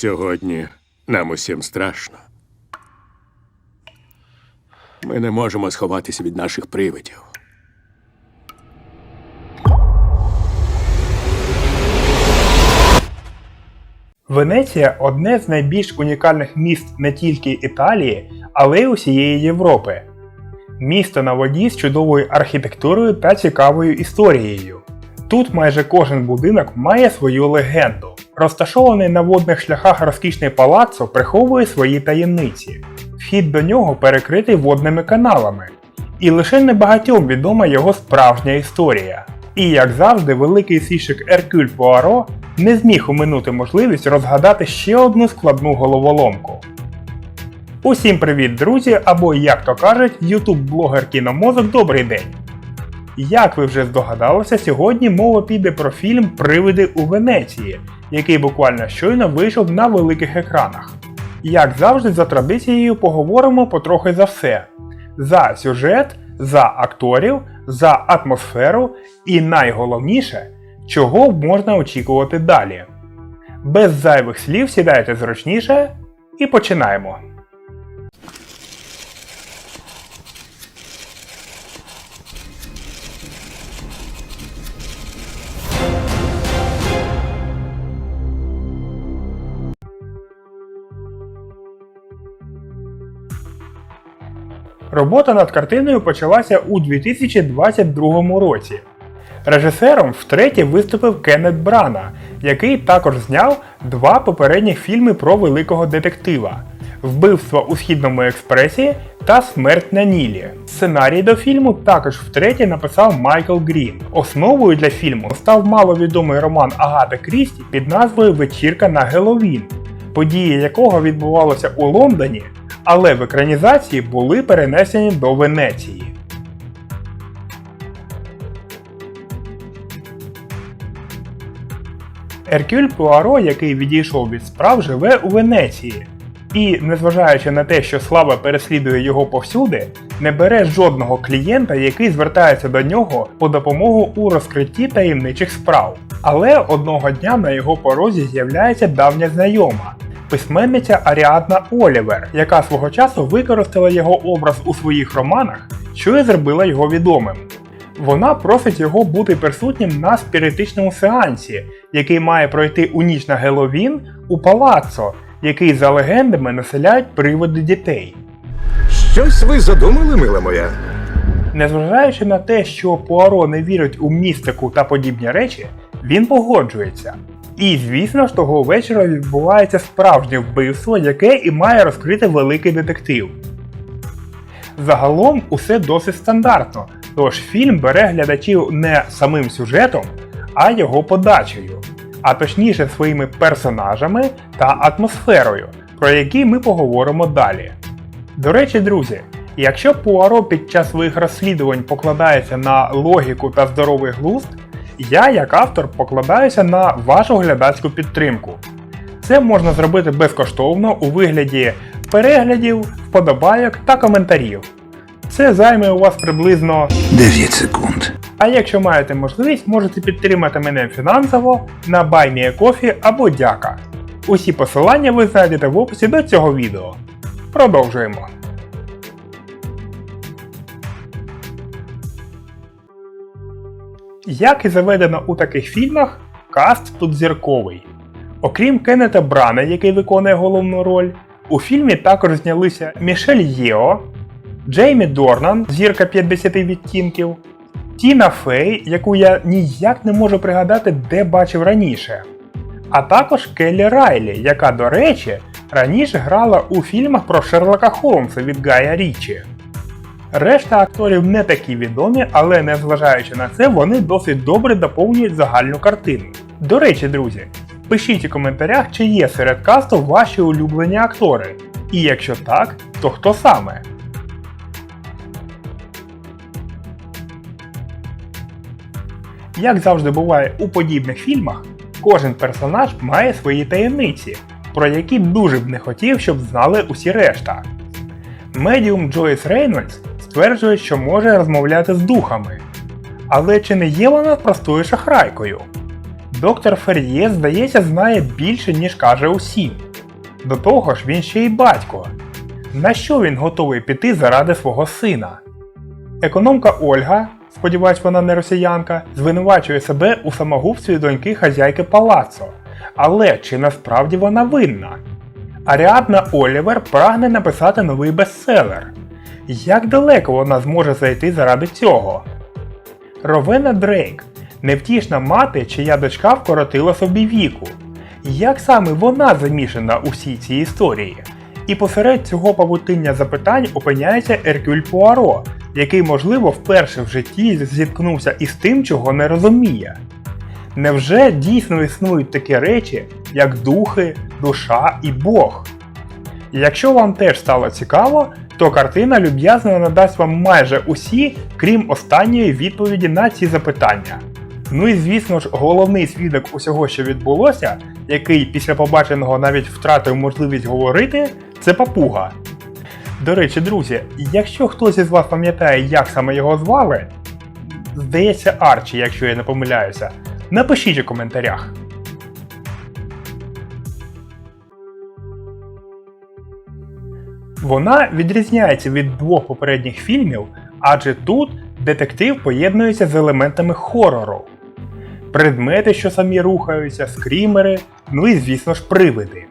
Сьогодні нам усім страшно. Ми не можемо сховатися від наших привидів. Венеція одне з найбільш унікальних міст не тільки Італії, але й усієї Європи. Місто на воді з чудовою архітектурою та цікавою історією. Тут майже кожен будинок має свою легенду. Розташований на водних шляхах розкішний палаццо приховує свої таємниці. Вхід до нього перекритий водними каналами. І лише небагатьом відома його справжня історія. І як завжди, великий сішик Еркюль Пуаро не зміг уминути можливість розгадати ще одну складну головоломку. Усім привіт, друзі! Або, як то кажуть, ютуб-блогер кіномозок Добрий день! Як ви вже здогадалися, сьогодні мова піде про фільм Привиди у Венеції, який буквально щойно вийшов на великих екранах. Як завжди, за традицією поговоримо потрохи за все: за сюжет, за акторів, за атмосферу і найголовніше, чого можна очікувати далі. Без зайвих слів сідайте зручніше і починаємо. Робота над картиною почалася у 2022 році. Режисером втретє виступив Кеннет Брана, який також зняв два попередні фільми про великого детектива Вбивство у Східному експресі та Смерть на Нілі. Сценарій до фільму також втретє написав Майкл Грін. Основою для фільму став маловідомий роман Агати Крісті під назвою Вечірка на Геловін, події якого відбувалися у Лондоні, але в екранізації були перенесені до Венеції. Еркюль Пуаро, який відійшов від справ, живе у Венеції. І, незважаючи на те, що слава переслідує його повсюди, не бере жодного клієнта, який звертається до нього по допомогу у розкритті таємничих справ. Але одного дня на його порозі з'являється давня знайома. Письменниця Аріадна Олівер, яка свого часу використала його образ у своїх романах, що і зробила його відомим. Вона просить його бути присутнім на спіритичному сеансі, який має пройти у ніч на Геловін у палаццо, який за легендами населяють приводи дітей. Щось ви задумали, мила моя? Незважаючи на те, що Пуаро не вірить у містику та подібні речі, він погоджується. І звісно ж того вечора відбувається справжнє вбивство, яке і має розкрити великий детектив. Загалом усе досить стандартно, тож фільм бере глядачів не самим сюжетом, а його подачею, а точніше своїми персонажами та атмосферою, про які ми поговоримо далі. До речі, друзі, якщо Пуаро під час своїх розслідувань покладається на логіку та здоровий глузд, я, як автор, покладаюся на вашу глядацьку підтримку. Це можна зробити безкоштовно у вигляді переглядів, вподобайок та коментарів. Це займе у вас приблизно 9 секунд. а якщо маєте можливість, можете підтримати мене фінансово на BuyMeACoffee або Дяка. Усі посилання ви знайдете в описі до цього відео. Продовжуємо. Як і заведено у таких фільмах, каст тут зірковий. Окрім Кеннета Брана, який виконує головну роль, у фільмі також знялися Мішель Єо, Джеймі Дорнан, зірка 50 відтінків, Тіна Фей, яку я ніяк не можу пригадати, де бачив раніше. А також Келлі Райлі, яка, до речі, раніше грала у фільмах про Шерлока Холмса від Гая Річі. Решта акторів не такі відомі, але незважаючи на це, вони досить добре доповнюють загальну картину. До речі, друзі, пишіть у коментарях, чи є серед касту ваші улюблені актори. І якщо так, то хто саме? Як завжди буває у подібних фільмах, кожен персонаж має свої таємниці, про які дуже б не хотів, щоб знали усі решта. Медіум Джойс Рейнольдс стверджує, що може розмовляти з духами. Але чи не є вона простою шахрайкою? Доктор Фер'є, здається, знає більше, ніж каже усім. До того ж, він ще й батько. На що він готовий піти заради свого сина? Економка Ольга, сподіваюсь, вона не росіянка, звинувачує себе у самогубстві доньки хазяйки палацу. Але чи насправді вона винна? Аріадна Олівер прагне написати новий бестселер. Як далеко вона зможе зайти заради цього? Ровена Дрейк невтішна мати, чия дочка вкоротила собі віку. Як саме вона замішана у всій цій історії? І посеред цього павутиння запитань опиняється Еркюль Пуаро, який, можливо, вперше в житті зіткнувся із тим, чого не розуміє. Невже дійсно існують такі речі, як духи, душа і Бог? Якщо вам теж стало цікаво, то картина люб'язно надасть вам майже усі, крім останньої відповіді на ці запитання. Ну і звісно ж, головний свідок усього, що відбулося, який після побаченого навіть втратив можливість говорити, це папуга. До речі, друзі, якщо хтось із вас пам'ятає, як саме його звали, здається Арчі, якщо я не помиляюся, напишіть у коментарях. Вона відрізняється від двох попередніх фільмів, адже тут детектив поєднується з елементами хорору. Предмети, що самі рухаються, скрімери, ну і звісно ж привиди.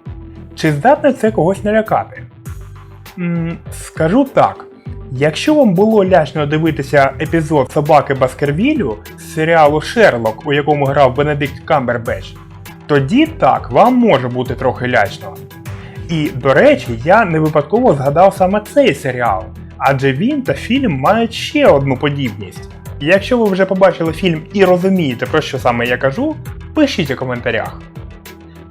Чи здатне це когось налякати? М, скажу так. Якщо вам було лячно дивитися епізод Собаки Баскервілю з серіалу Шерлок, у якому грав Бенедикт Камбербеч, тоді так, вам може бути трохи лячно. І, до речі, я не випадково згадав саме цей серіал, адже він та фільм мають ще одну подібність. Якщо ви вже побачили фільм і розумієте, про що саме я кажу, пишіть у коментарях.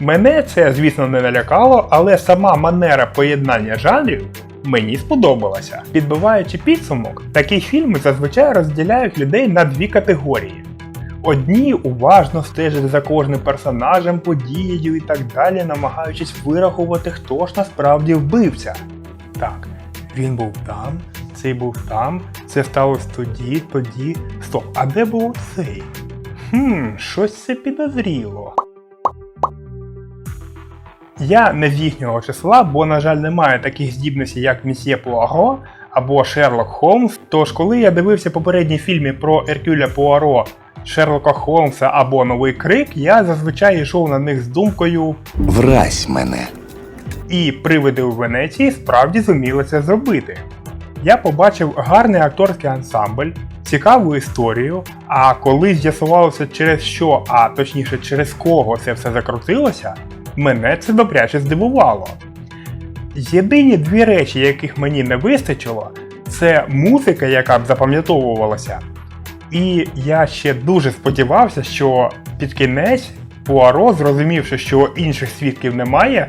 Мене це, звісно, не налякало, але сама манера поєднання жанрів мені сподобалася. Підбиваючи підсумок, такі фільми зазвичай розділяють людей на дві категорії. Одні уважно стежать за кожним персонажем, подією і так далі, намагаючись вирахувати, хто ж насправді вбивця. Так, він був там, цей був там, це сталося тоді, тоді. Стоп, а де був цей? Хм, щось це підозріло. Я не з їхнього числа, бо, на жаль, немає таких здібностей, як Місьє Пуаро або Шерлок Холмс. Тож, коли я дивився попередні фільми про Еркюля Пуаро, Шерлока Холмса або Новий Крик, я зазвичай йшов на них з думкою Вразь мене. і привиди у Венеції справді зуміли це зробити. Я побачив гарний акторський ансамбль, цікаву історію, а коли з'ясувалося через що, а точніше через кого це все закрутилося, мене це добряче здивувало. Єдині дві речі, яких мені не вистачило, це музика, яка б запам'ятовувалася. І я ще дуже сподівався, що під кінець Пуаро, зрозумівши, що інших свідків немає,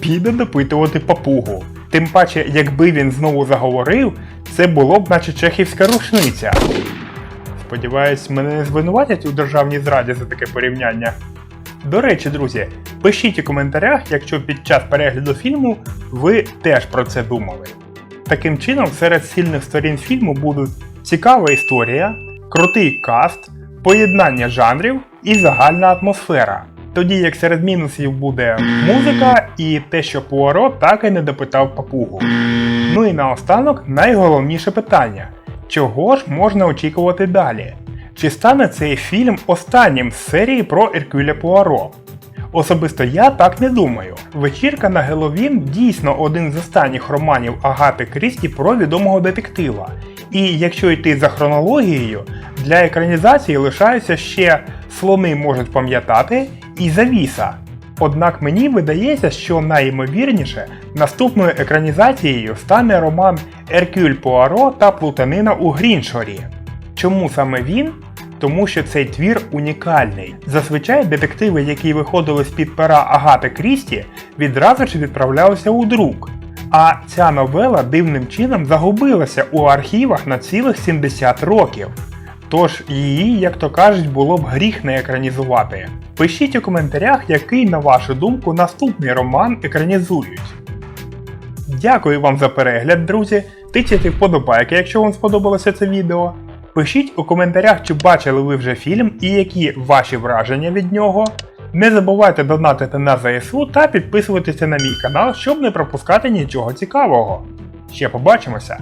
піде допитувати папугу. Тим паче, якби він знову заговорив, це було б наче чехівська рушниця. Сподіваюсь, мене не звинуватять у державній зраді за таке порівняння. До речі, друзі, пишіть у коментарях, якщо під час перегляду фільму ви теж про це думали. Таким чином, серед сильних сторін фільму будуть цікава історія, крутий каст, поєднання жанрів і загальна атмосфера. Тоді як серед мінусів буде музика і те, що Пуаро так і не допитав папугу. Ну і наостанок найголовніше питання: чого ж можна очікувати далі? Чи стане цей фільм останнім з серії про Еркюля Пуаро? Особисто я так не думаю. Вечірка на Геловін дійсно один з останніх романів Агати Крісті про відомого детектива. І якщо йти за хронологією, для екранізації лишаються ще слони можуть пам'ятати і завіса. Однак мені видається, що найімовірніше наступною екранізацією стане роман Еркюль Пуаро та Плутанина у Гріншорі. Чому саме він? Тому що цей твір унікальний. Зазвичай детективи, які виходили з-під пера Агати Крісті, відразу ж відправлялися у друк. А ця новела дивним чином загубилася у архівах на цілих 70 років. Тож її, як то кажуть, було б гріх не екранізувати. Пишіть у коментарях, який, на вашу думку, наступний роман екранізують. Дякую вам за перегляд, друзі. Тичайте вподобайки, якщо вам сподобалося це відео. Пишіть у коментарях, чи бачили ви вже фільм і які ваші враження від нього. Не забувайте донатити на ЗСУ та підписуватися на мій канал, щоб не пропускати нічого цікавого. Ще побачимося!